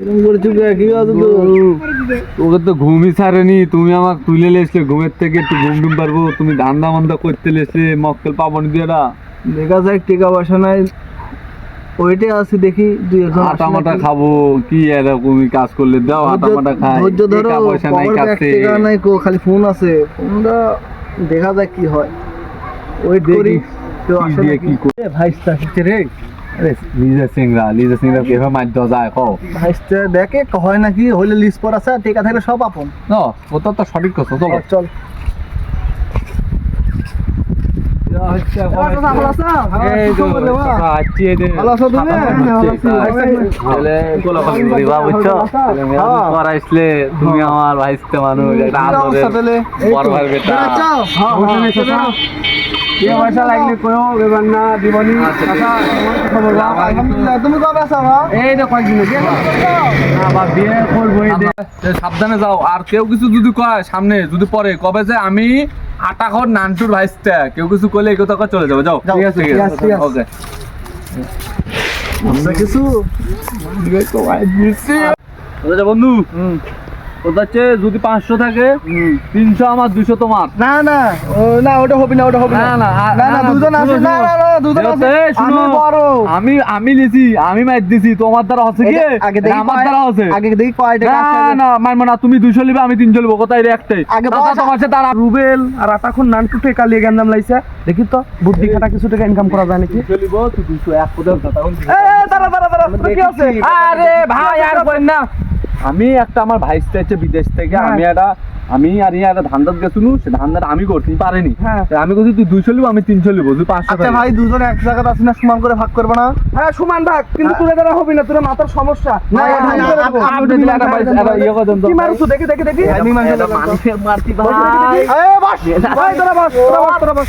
এরকম করেছ কে? কি আছে তো ঘুমই ছাড়েনি। তুমি আমার তুলে লেসলে ঘুমের থেকে একটু ঘুম টুম পারব। তুমি ধান্দা মান্দা করতে লেসলে মক্কেল পাবনি দিয়ে না। দেখা যাক টাকা পয়সা নাই। ওইটাই আছে দেখি দুই একজন আটা মাটা খাব কি এরকমই কাজ করলে দাও আটা মাটা খাই। ধৈর্য ধরো পয়সা নাই কাছে। টাকা নাই কো খালি ফোন আছে। ফোনটা দেখা যাক কি হয়। ওয়েট দেখি কেউ কি করি। আসছে রে। লিজা সিংরা লিজা সিংরা কেভাবে মাধ্য যায় কও। ভাইস্তা দেখে হয় নাকি হইলে লিস্ট পর আছে টাকা থাকলে সব আপন না তো সঠিক কথা চলো। চল। তুমি? আমার ভাইস্তে মানুষ কি? হ্যাঁ, হ্যাঁ, পয়সা লাগলে বেবার না দিবনি তুমি কবে আছো এই যে কয়েকদিন বিয়ে করব সাবধানে যাও। আর কেউ কিছু যদি কয় সামনে যদি পরে কবে যে আমি আটা খর নানটুর ভাইসটা কেউ কিছু করলে এই কথা চলে যাবে। যাও যাও, ঠিক আছে ঠিক আছে, ওকে। কিছু? বন্ধু। ওটা হচ্ছে যদি পাঁচশো থাকে তিনশো আমার দুশো তোমার না না না ওটা হবে না ওটা হবে না না না দুজন আছে না না না দুজন আছে শুনো। আমি আমি লিছি আমি দিছি তোমার দ্বারা হচ্ছে কি আগে দেখি আমার দ্বারা হচ্ছে আগে দেখি কয় টাকা না না না তুমি দুশো লিবে আমি তিনশো লিবো কোথায় রে একটাই আগে দাদা, তোমার সাথে রুবেল আর আটাখন নানটু টেকা লিয়ে গেন্দাম লাইছে দেখি তো বুদ্ধি খাটা কিছু টাকা ইনকাম করা যায় নাকি দুশো লিবো তুই দুশো এক কোথাও তখন এ, এ, দাঁড়া দাঁড়া কি আছে আরে ভাই আর না আমি একটা আমার ভাই এসেছে বিদেশ থেকে হ্যাঁ। আমি একটা আমি আর ইয়ে একটা ধান্দাত গেছিলু সে ধান্দাত আমি করতে পারিনি। হ্যাঁ। আমি বলছি তুই দুইশো লিবো আমি তিনশো লিবো তুই পাঁচশো আচ্ছা ভাই দুজন এক জায়গাতে আছি না সমান করে ভাগ করবে না। হ্যাঁ সমান ভাগ কিন্তু তোর দ্বারা হবে না তোর মাথার সমস্যা। না, ইয়ে কি মারছো? দেখি দেখি দেখি। আমি মানছি এটা মানুষের মারতি ভাই। এ, বস, ভাই তোরা বস তোরা বস তোরা বস।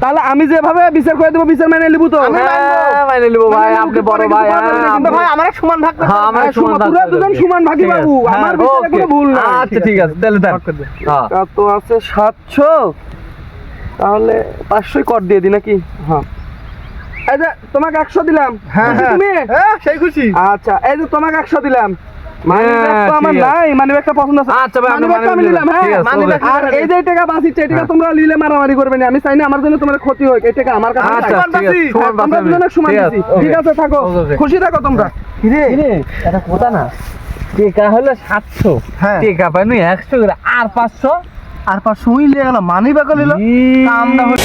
তাহলে আমি যেভাবে বিচার করে দেবো বিচার মেনে নিবো তো। হ্যাঁ, নিবো ভাই আপনি বড় ভাই না, হ্যাঁ, কিন্তু ভাই আমার সমান ভাগ হ্যাঁ, আমার হ্যাঁ, সমান সমান, ভাগ করে দুজন সমান ভাগী ঠিক আছে। বাবু, আমার বিচারে কোনো ভুল নাই। আচ্ছা ঠিক আছে তাহলে দেন। হ্যাঁ। তা তো আছে সাতশো? তাহলে পাঁচশোই কর দিয়ে দি নাকি? হ্যাঁ। এই যে তোমাকে একশো দিলাম। হ্যাঁ হ্যাঁ। তুমি? হ্যাঁ, সেই খুশি। আচ্ছা এই যে তোমাকে একশো দিলাম। মানি হ্যাঁ, মানি আচ্ছা হ্যাঁ হ্যাঁ। তোমরা নিলে মারামারি করবে না আমি চাই না আমার জন্য তোমার ক্ষতি হোক এই টাকা আমার কাছে আচ্ছা ঠিক আছে হ্যাঁ, থাকো। খুশি থাকো তোমরা। কিরে এটা কথা না? টেকা হলো সাতশো। হ্যাঁ। টেকা পাইনি একশো আর পাঁচশো? আর পাঁচ সময় লেগে গেল মানি কামটা হলো